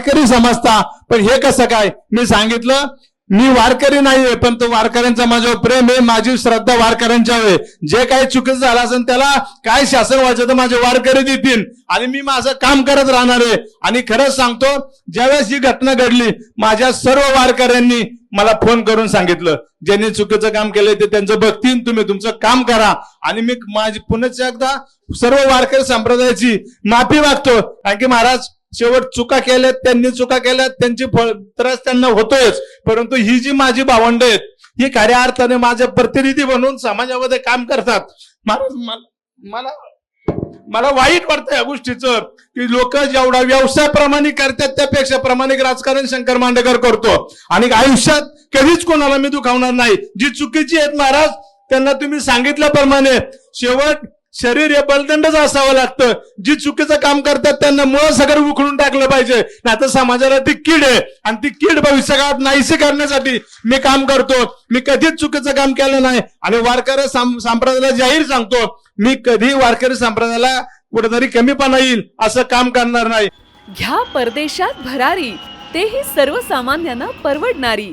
वारकरी समजता. पण हे कसं काय? मी सांगितलं मी वारकरी नाहीये पण तो वारकऱ्यांचा माझ्यावर प्रेम आहे माझी श्रद्धा वारकऱ्यांच्यावर आहे. जे काही चुकीचं झालं असेल त्याला काय शासन व्हायचं तर माझे वारकरी देतील. आणि मी माझं काम करत राहणार आहे. आणि खरंच सांगतो ज्यावेळेस ही घटना घडली माझ्या सर्व वारकऱ्यांनी मला फोन करून सांगितलं. ज्यांनी चुकीचं काम केलंय ते त्यांचं बघतील तुम्ही तुमचं काम करा. आणि मी माझी पुन्हा एकदा सर्व वारकरी संप्रदायाची माफी मागतो. कारण की महाराज शेवट चुका केल्यात त्यांनी चुका केल्यात त्यांची फळ त्रास त्यांना होतोयच. परंतु ही जी माझी भावंड आहेत ही खऱ्या अर्थाने माझे प्रतिनिधी बनून समाजामध्ये काम करतात. मला- मला मला वाईट वाटतं या गोष्टीचं की लोक जेवढा व्यवसाय प्रमाणे करतात त्यापेक्षा प्रामाणिक राजकारण शंकर मांडेकर करतो. आणि आयुष्यात कधीच कोणाला मी दुखावणार नाही. जी चुकीची आहेत महाराज त्यांना तुम्ही सांगितल्याप्रमाणे शेवट शरीर हे बलदंडच असावं लागतं. जी चुकीचं काम करतात त्यांना मुळं सगळं उखळून टाकलं पाहिजे. नाही तर समाजाला ती कीड आहे. आणि ती कीड भविष्यकाळात नाहीसे करण्यासाठी मी काम करतो. मी कधीच चुकीचं काम केलं नाही. आणि वारकरी संप्रदायाला जाहीर सांगतो मी कधी वारकरी संप्रदायाला कुठेतरी कमीपणा येईल असं काम करणार नाही. घ्या परदेशात भरारी. तेही सर्वसामान्यांना परवडणारी.